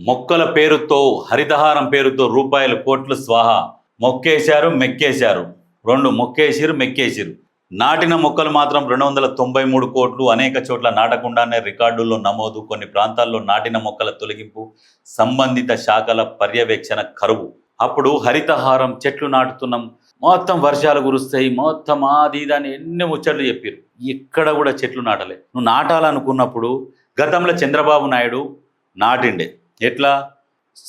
మొక్కల పేరుతో హరితహారం పేరుతో రూపాయల కోట్లు స్వాహ. మొక్కేశారు మెక్కేశారు. రెండు మొక్కేసిరు మెక్కేసిరు. నాటిన మొక్కలు మాత్రం రెండు వందల తొంభై మూడు కోట్లు. అనేక చోట్ల నాటకుండానే రికార్డుల్లో నమోదు. కొన్ని ప్రాంతాల్లో నాటిన మొక్కల తొలగింపు. సంబంధిత శాఖల పర్యవేక్షణ కరువు. అప్పుడు హరితహారం చెట్లు నాటుతున్నాం. మొత్తం వర్షాలు కురుస్తాయి. మొత్తం ఆది దాని ఎన్ని ముచ్చట్లు చెప్పారు. ఎక్కడ కూడా చెట్లు నాటలే. నువ్వు నాటాలనుకున్నప్పుడు గతంలో చంద్రబాబు నాయుడు నాటిండే. ఎట్లా?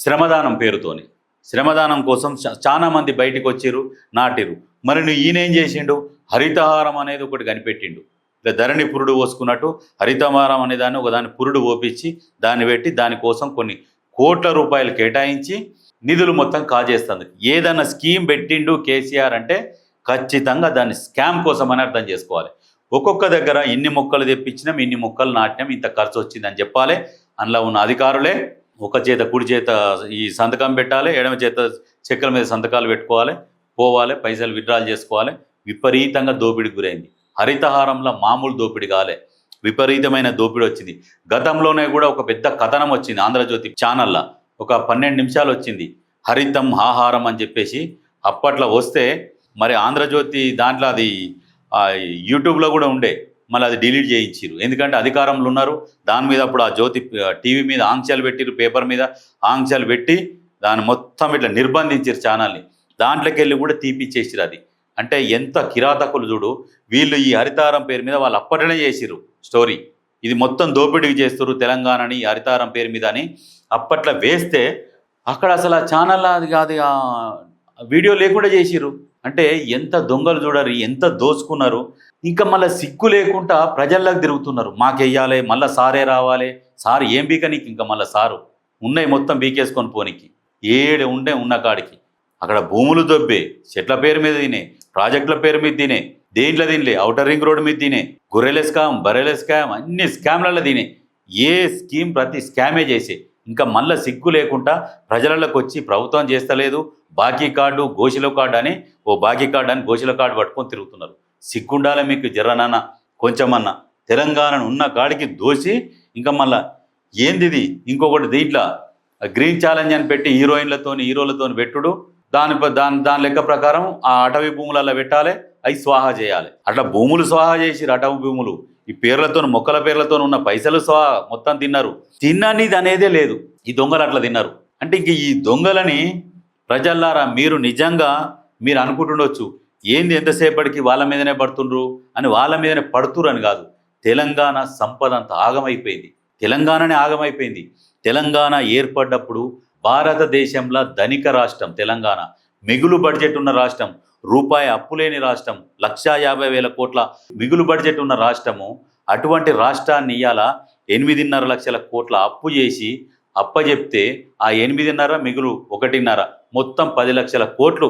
శ్రమదానం పేరుతోని. శ్రమదానం కోసం చాలామంది బయటికి వచ్చిర్రు నాటిరు మరి నువ్వు ఈయన ఏం చేసిండు? హరితహారం అనేది ఒకటి కనిపెట్టిండు. ఇట్లా ధరణి పురుడు పోసుకున్నట్టు హరితహారం అనే దాన్ని ఒకదాన్ని పురుడు ఓపించి దాన్ని పెట్టి దానికోసం కొన్ని కోట్ల రూపాయలు కేటాయించి నిధులు మొత్తం కాజేస్తుంది. ఏదన్నా స్కీమ్ పెట్టిండు కేసీఆర్ అంటే ఖచ్చితంగా దాన్ని స్కామ్ కోసం అని అర్థం చేసుకోవాలి. ఒక్కొక్క దగ్గర ఇన్ని మొక్కలు తెప్పించినాం ఇన్ని మొక్కలు నాటినాం ఇంత ఖర్చు వచ్చిందని చెప్పాలి. అందులో ఉన్న అధికారులే ఒక చేత కుడి చేత ఈ సంతకం పెట్టాలి ఎడమ చేత చెక్కల మీద సంతకాలు పెట్టుకోవాలి పోవాలి పైసలు విత్డ్రాల్ చేసుకోవాలి. విపరీతంగా దోపిడీకి గురైంది. హరితహారంలో మామూలు దోపిడీ కాలే. విపరీతమైన దోపిడీ వచ్చింది. గతంలోనే కూడా ఒక పెద్ద కథనం వచ్చింది ఆంధ్రజ్యోతి ఛానల్లో ఒక పన్నెండు నిమిషాలు వచ్చింది. హరితం ఆహారం అని చెప్పేసి అప్పట్లో వస్తే మరి ఆంధ్రజ్యోతి దాంట్లో అది యూట్యూబ్లో కూడా ఉండే. మళ్ళీ అది డిలీట్ చేయించారు ఎందుకంటే అధికారంలో ఉన్నారు. దాని మీద అప్పుడు ఆ జ్యోతి టీవీ మీద ఆంక్షలు పెట్టిరు పేపర్ మీద ఆంక్షలు పెట్టి దాన్ని మొత్తం ఇట్లా నిర్బంధించారు ఛానల్ని. దాంట్లోకి వెళ్ళి కూడా తీపిచ్చేసారు అది. అంటే ఎంత కిరాతకులు చూడు వీళ్ళు ఈ హరితారం పేరు మీద వాళ్ళు అప్పటనే చేసిరు స్టోరీ. ఇది మొత్తం దోపిడీకి చేస్తారు తెలంగాణని ఈ హరితారం పేరు మీద అని అప్పట్లో వేస్తే అక్కడ అసలు ఆ ఛానల్ అది కాదు వీడియో లేకుండా చేసిరు అంటే ఎంత దొంగలు చూడరు ఎంత దోచుకున్నారు. ఇంకా మళ్ళీ సిగ్గు లేకుండా ప్రజల్లోకి తిరుగుతున్నారు. మాకెయ్యాలి మళ్ళీ సారే రావాలి. సార్ ఏం బీక నీకు ఇంకా మళ్ళీ సారు. ఉన్నాయి మొత్తం బీకేసుకొని పోనీకి. ఏడు ఉండే ఉన్న కాడికి. అక్కడ భూములు దొబ్బే చెట్ల పేరు మీద తినే ప్రాజెక్టుల పేరు మీద తినే దేంట్లో తినలే అవుటర్ రింగ్ రోడ్ మీద తినే గొర్రెల స్కామ్ బరెల స్కామ్ అన్ని స్కామ్లలో తినే. ఏ స్కీమ్ ప్రతి స్కామే చేసే. ఇంకా మళ్ళీ సిగ్గు లేకుండా ప్రజలలోకి వచ్చి ప్రభుత్వం చేస్తలేదు బాకీ కార్డు గోషిలో కార్డు అని ఓ బాకీ కార్డు అని గోషిల కార్డు పట్టుకొని తిరుగుతున్నారు. సిగ్గుండాలి మీకు జర్రనన్న కొంచెమన్నా. తెలంగాణను ఉన్న కాడికి దోసి ఇంకా మళ్ళా ఏందిది? ఇంకొకటి దీంట్లో గ్రీన్ ఛాలెంజ్ అని పెట్టి హీరోయిన్లతోని హీరోలతోని పెట్టుడు. దాని దాని దాని లెక్క ప్రకారం ఆ అటవీ భూములలో పెట్టాలి అవి స్వాహా చేయాలి. అట్లా భూములు స్వాహా చేసిరు అటవీ భూములు. ఈ పేర్లతో మొక్కల పేర్లతో ఉన్న పైసలు స్వాహా మొత్తం తిన్నారు. తిన్ననిది అనేదే లేదు. ఈ దొంగలు అట్లా తిన్నారు. అంటే ఇంక ఈ దొంగలని ప్రజల్లారా మీరు నిజంగా మీరు అనుకుంటుండొచ్చు ఏంది ఎంతసేపటికి వాళ్ళ మీదనే పడుతుండ్రు? అని వాళ్ళ మీదనే పడుతురు అని కాదు. తెలంగాణ సంపద అంత ఆగమైపోయింది. తెలంగాణనే ఆగమైపోయింది. తెలంగాణ ఏర్పడ్డప్పుడు భారతదేశంలో ధనిక రాష్ట్రం తెలంగాణ. మిగులు బడ్జెట్ ఉన్న రాష్ట్రం రూపాయి అప్పులేని రాష్ట్రం లక్షా యాభై వేల కోట్ల మిగులు బడ్జెట్ ఉన్న రాష్ట్రము అటువంటి రాష్ట్రాన్ని ఇవాళ ఎనిమిదిన్నర లక్షల కోట్ల అప్పు చేసి అప్పజెప్తే ఆ ఎనిమిదిన్నర మిగులు ఒకటిన్నర మొత్తం పది లక్షల కోట్లు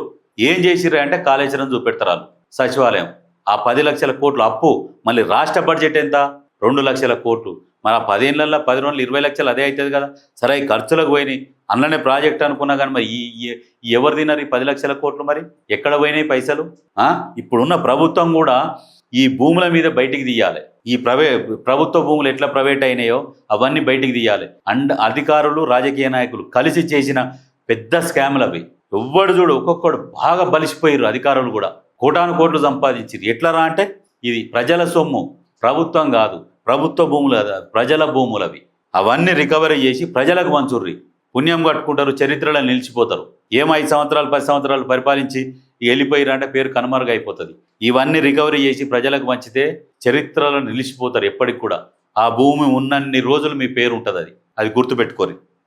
ఏం చేసిర్రు అంటే కాళేశ్వరం చూపెడతారు సచివాలయం. ఆ పది లక్షల కోట్లు అప్పు మళ్ళీ రాష్ట్ర బడ్జెట్ ఎంత? రెండు లక్షల కోట్లు. మరి ఆ పదేళ్ళల్లో పది రోజులు ఇరవై లక్షలు అదే అవుతుంది కదా. సరే ఈ ఖర్చులకు పోయినాయి. అందులోనే ప్రాజెక్ట్ అనుకున్నా కానీ మరి ఈ ఎవరు తిన్నారు ఈ పది లక్షల కోట్లు మరి? ఎక్కడ పోయినాయి పైసలు? ఇప్పుడున్న ప్రభుత్వం కూడా ఈ భూముల మీద బయటికి తీయాలి. ఈ ప్రవే ప్రభుత్వ భూములు ఎట్లా ప్రైవేట్ అయినాయో అవన్నీ బయటికి తీయాలి. అండ్ అధికారులు రాజకీయ నాయకులు కలిసి చేసిన పెద్ద స్కామ్లు అవి. ఎవ్వడు చూడు ఒక్కొక్కడు బాగా బలిసిపోయారు అధికారులు కూడా. కోటాను కోట్లు సంపాదించారు ఎట్లా రా అంటే ఇది ప్రజల సొమ్ము. ప్రభుత్వం కాదు. ప్రభుత్వ భూములు ప్రజల భూములు అవి. అవన్నీ రికవరీ చేసి ప్రజలకు మంచుర్రి పుణ్యం కట్టుకుంటారు చరిత్రలో నిలిచిపోతారు. ఏం ఐదు సంవత్సరాలు పది సంవత్సరాలు పరిపాలించి వెళ్ళిపోయిరా అంటే పేరు కనుమరుగైపోతుంది. ఇవన్నీ రికవరీ చేసి ప్రజలకు మంచితే చరిత్రలో నిలిచిపోతారు ఎప్పటికి కూడా. ఆ భూమి ఉన్నన్ని రోజులు మీ పేరు ఉంటుంది అది. అది గుర్తుపెట్టుకోరు.